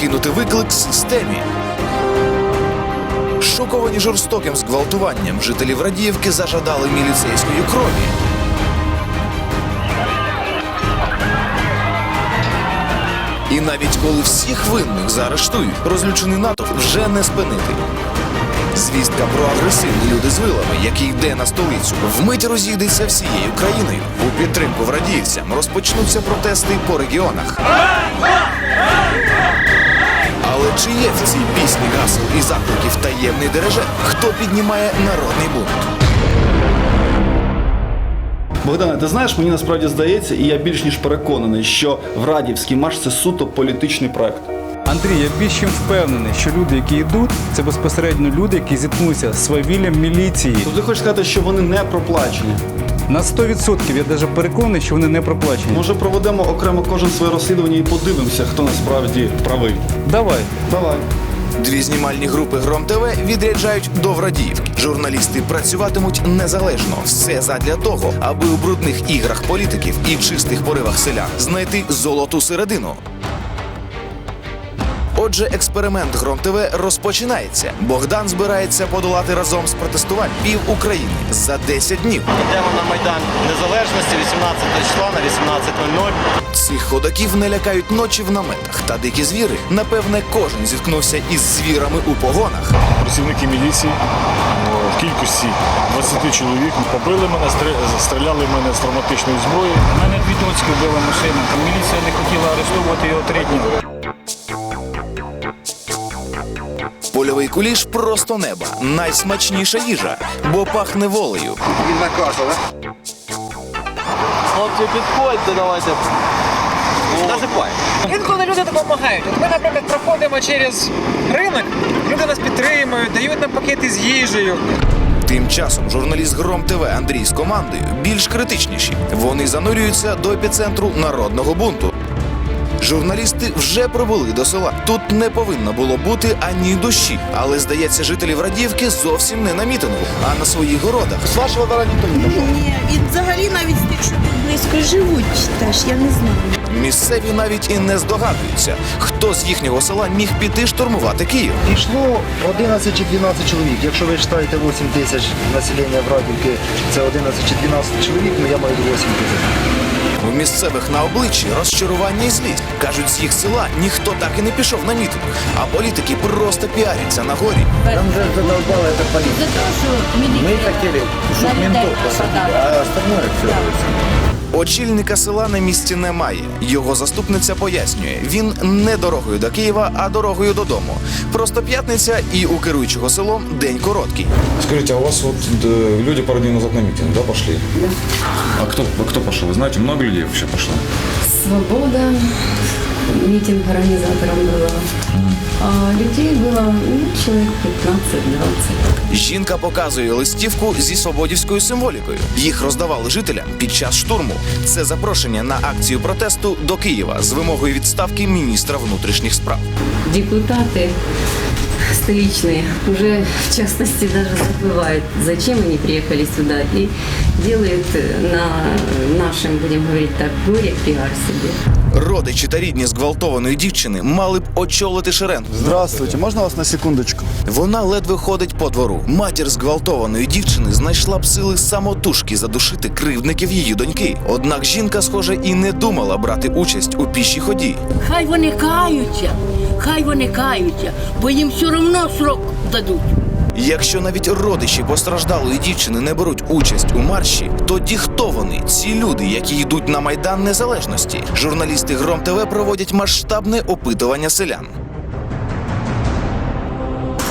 кинути виклик системі. Шоковані жорстоким зґвалтуванням жителів Радіївки зажадали міліцейської крові. І навіть коли всіх винних заарештують, розлючений натовп вже не спинити. Звістка про агресивні люди з вилами, який йде на столицю, вмить розійдеться всією країною. У підтримку врадіївцям розпочнуться протести по регіонах. Але чи є в цій пісні гасел і закликів таємний дирижер? Хто піднімає народний бунт? Богдане, ти знаєш, мені насправді здається, і я більш ніж переконаний, що в Радівський марш це суто політичний проект. Андрій, я більш чим впевнений, що люди, які йдуть, це безпосередньо люди, які зіткнуться з свавіллям міліції. Тобто ти хочеш сказати, що вони не проплачені. На 100% я навіть переконаний, що вони не проплачені. Може, проведемо окремо кожен своє розслідування і подивимося, хто насправді правий. Давай. Давай. Дві знімальні групи Гром ТВ відряджають до Врадіївки. Журналісти працюватимуть незалежно. Все задля того, аби у брудних іграх політиків і чистих поривах селян знайти золоту середину. Отже, експеримент Гром ТВ розпочинається. Богдан збирається подолати разом з протестувань пів України за 10 днів. Йдемо на Майдан Незалежності 18 числа на 18.00. Цих ходаків не лякають ночі в наметах та дикі звіри. Напевне, кожен зіткнувся із звірами у погонах. працівники міліції в кількості 20 чоловік побили мене, стріляли в мене з травматичної зброї. У мене дві доцьки вбила машина. Міліція не хотіла арештовувати його три дні. Польовий куліш просто неба. Найсмачніша їжа, бо пахне волею. Хлопці, підходьте, давайте. Насипай. Інколи люди допомагають. От ми, наприклад, проходимо через ринок, люди нас підтримують, дають нам пакети з їжею. Тим часом журналіст Гром ТВ Андрій з командою більш критичніші. Вони занурюються до епіцентру народного бунту. Журналісти вже прибули до села. Тут не повинно було бути ані душі, але здається, жителів Радіївки зовсім не на мітингу, а на своїх городах. З вашого двора ніхто не пішов. Ні, і взагалі навіть з тих, що тут близько живуть, теж я не знаю. Місцеві навіть і не здогадуються, хто з їхнього села міг піти штурмувати Київ. Пішло 11 чи 12 чоловік. Якщо ви вважаєте 8 тисяч населення в Радівки, це 11 чи 12 чоловік, ну я маю 8 тисяч У місцевих на обличчі розчарування і злість. Кажуть, з їх села ніхто так і не пішов на мітинг, а політики просто піаряться на горі. Там вже задолбала эта полиция. Мы хотели, чтобы ментов посадили, а остальное все. Очільника села на місці немає. Його заступниця пояснює, він не дорогою до Києва, а дорогою додому. Просто п'ятниця і у керуючого селом день короткий. Скажіть, а у вас вот э, люди пару днів назад на мітинг, да, пошли? А хто, хто пішов? Ви знаєте, багато много людей вообще пішло? Свобода, митинг организатором было. А людей было ну, человек 15-20. Жінка показує листівку зі свободівською символікою. Їх роздавали жителям під час штурму. Це запрошення на акцію протесту до Києва з вимогою відставки міністра внутрішніх справ. Депутаты столичные уже в частности даже забывают, зачем они приехали сюда и делают э, на нашем, будем говорить так, горе пиар себе. Родичі та рідні зґвалтованої дівчини мали б очолити шеренгу. Здравствуйте, можна вас на секундочку? Вона ледве ходить по двору. Матір зґвалтованої дівчини знайшла б сили самотужки задушити кривдників її доньки. Однак жінка, схоже, і не думала брати участь у пішій ході. Хай вони каються, хай вони каються, бо їм все одно срок дадуть. Якщо навіть родичі постраждалої дівчини не беруть участь у марші, тоді хто вони? Ці люди, які йдуть на майдан незалежності. Журналісти Гром ТВ проводять масштабне опитування селян.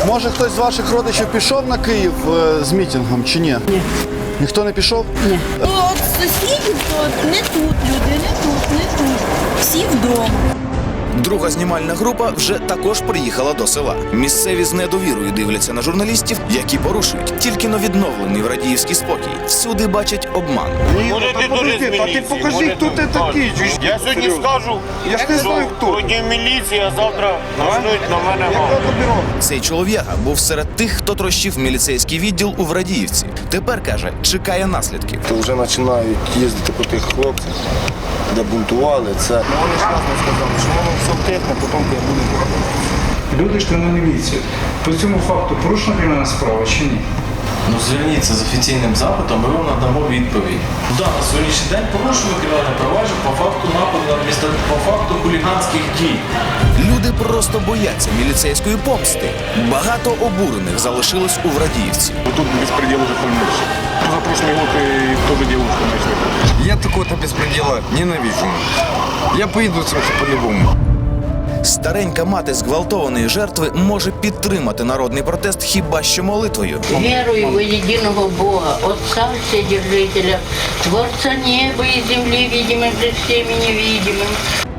Може хтось з ваших родичів пішов на Київ е, з мітингом чи ні? Ні. Ніхто не пішов? Ну, от сусідів, то не тут люди, не тут, не тут. Всі вдома. Друга знімальна група вже також приїхала до села. Місцеві з недовірою дивляться на журналістів, які порушують тільки но відновлений в радіївський спокій. Всюди бачать обман. Може, ти подожди, а ти покажи, хто ти такий. Я сьогодні скажу, я ж не знаю хто. Сьогодні міліція, а завтра почнуть на мене. Цей чолов'яга був серед тих, хто трощив міліцейський відділ у Врадіївці. Тепер каже, чекає наслідків. То вже починають їздити по тих хлопцях. Де бунтували, це Вони ж разом сказали, що воно все втихне, потім я буду. Люди йшли на міліцію. По цьому факту порушена кримінальна справа чи ні? Ну зверніться з офіційним запитом, ми вам надамо відповідь. Да, на сьогоднішній день порушуємо кримінальне провадження по факту нападу на адміністратив... по факту хуліганських дій. Люди просто бояться міліцейської помсти. Багато обурених залишилось у Врадіївці. Тут безпреділ уже полнейший. За прошлый год и тоже девушку нашли. Я такого-то безпреділа ненавижу. Я поїду це по-любому. Старенька мати зґвалтованої жертви може підтримати народний протест хіба що молитвою. Вірую в єдиного Бога, Отця Вседержителя, Творця неба і землі, видимым же всеми невидимым.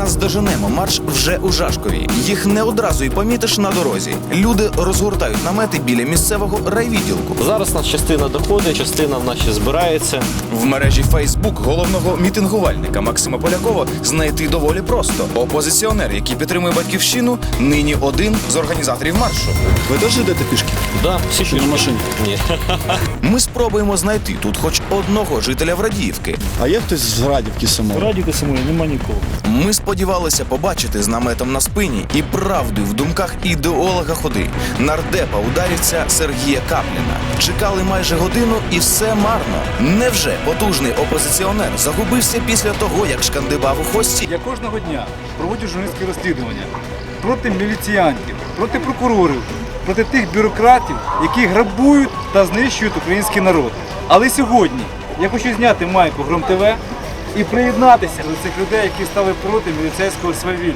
Наздоженемо марш вже у Жашкові. Їх не одразу й помітиш на дорозі. Люди розгортають намети біля місцевого райвідділку. Зараз нас частина доходить, частина в нас ще збирається. В мережі Фейсбук головного мітингувальника Максима Полякова знайти доволі просто. Опозиціонер, який підтримує батьківщину, нині один з організаторів маршу. Ви теж йдете пішки? Да, всі на машині? Ні. Ми спробуємо знайти тут хоч одного жителя Врадіївки. А є хтось з Градівки самої? Радіки самої нема нікого. Ми сподівалися побачити з наметом на спині і правди в думках ідеолога ходи, нардепа ударівця Сергія Капліна. Чекали майже годину, і все марно. Невже потужний опозиціонер загубився після того, як шкандибав у хості? Я кожного дня проводжу журналістські розслідування проти міліціянтів, проти прокурорів, проти тих бюрократів, які грабують та знищують український народ. Але сьогодні я хочу зняти майку Гром ТВ і приєднатися до цих людей, які стали проти міліцейського свавілля.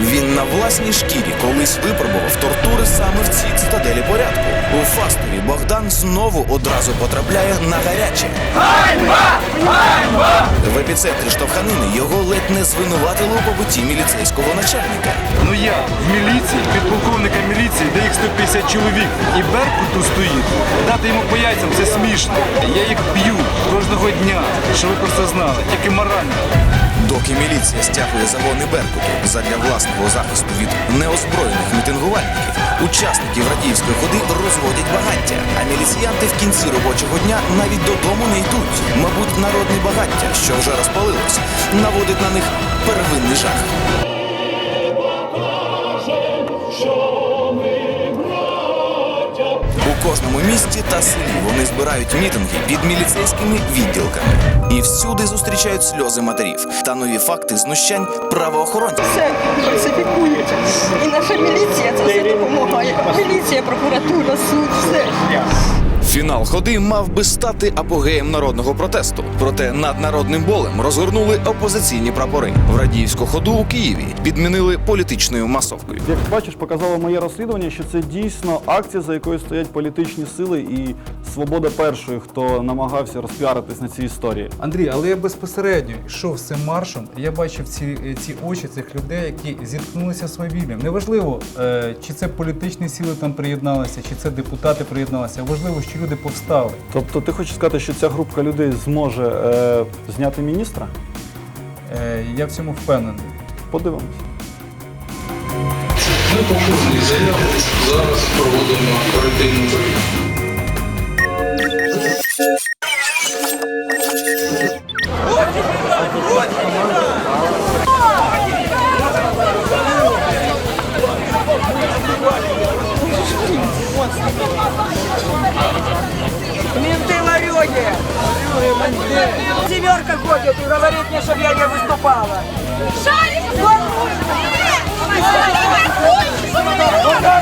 Він на власній шкірі колись випробував тортури саме в цій цитаделі порядку. У Фастові Богдан знову одразу потрапляє на гаряче. В епіцентрі штовханини його ледь не звинуватили у побутті міліцейського начальника. Ну я в міліції, підполковника міліції, де їх 150 чоловік, і Беркут стоїть. Дати йому по яйцям це смішно. Я їх б'ю кожного дня, щоб ви просто знали, тільки морально. Доки міліція стягує загони Беркуту задля власного захисту від неозброєних мітингувальників, учасники Радіївської ходи розводять багаття, а міліціянти в кінці робочого дня навіть додому не йдуть. Мабуть, народне багаття, що вже розпалилось, наводить на них первинний жах. У кожному місті та селі вони збирають мітинги під міліцейськими відділками і всюди зустрічають сльози матерів та нові факти знущань правоохоронців. Це фальсифікують. І наша міліція це все допомагає. Міліція, прокуратура, суд, все. Фінал ходи мав би стати апогеєм народного протесту. Проте над народним болем розгорнули опозиційні прапори. В радіївську ходу у Києві підмінили політичною масовкою. Як бачиш, показало моє розслідування, що це дійсно акція, за якою стоять політичні сили і свобода першої, хто намагався розпіаритись на цій історії. Андрій, але я безпосередньо йшов з цим маршем, я бачив ці, ці очі цих людей, які зіткнулися свавіллям. Неважливо, е, чи це політичні сили там приєдналися, чи це депутати приєдналися. Важливо, що люди повстали. Тобто ти хочеш сказати, що ця групка людей зможе е, зняти міністра? Е, я в цьому впевнений. Подивимось. Ми поповнили заяву. Зараз проводимо оперативну перевірку. Семерка ходит и говорит мне, чтобы я не выступала. Ура!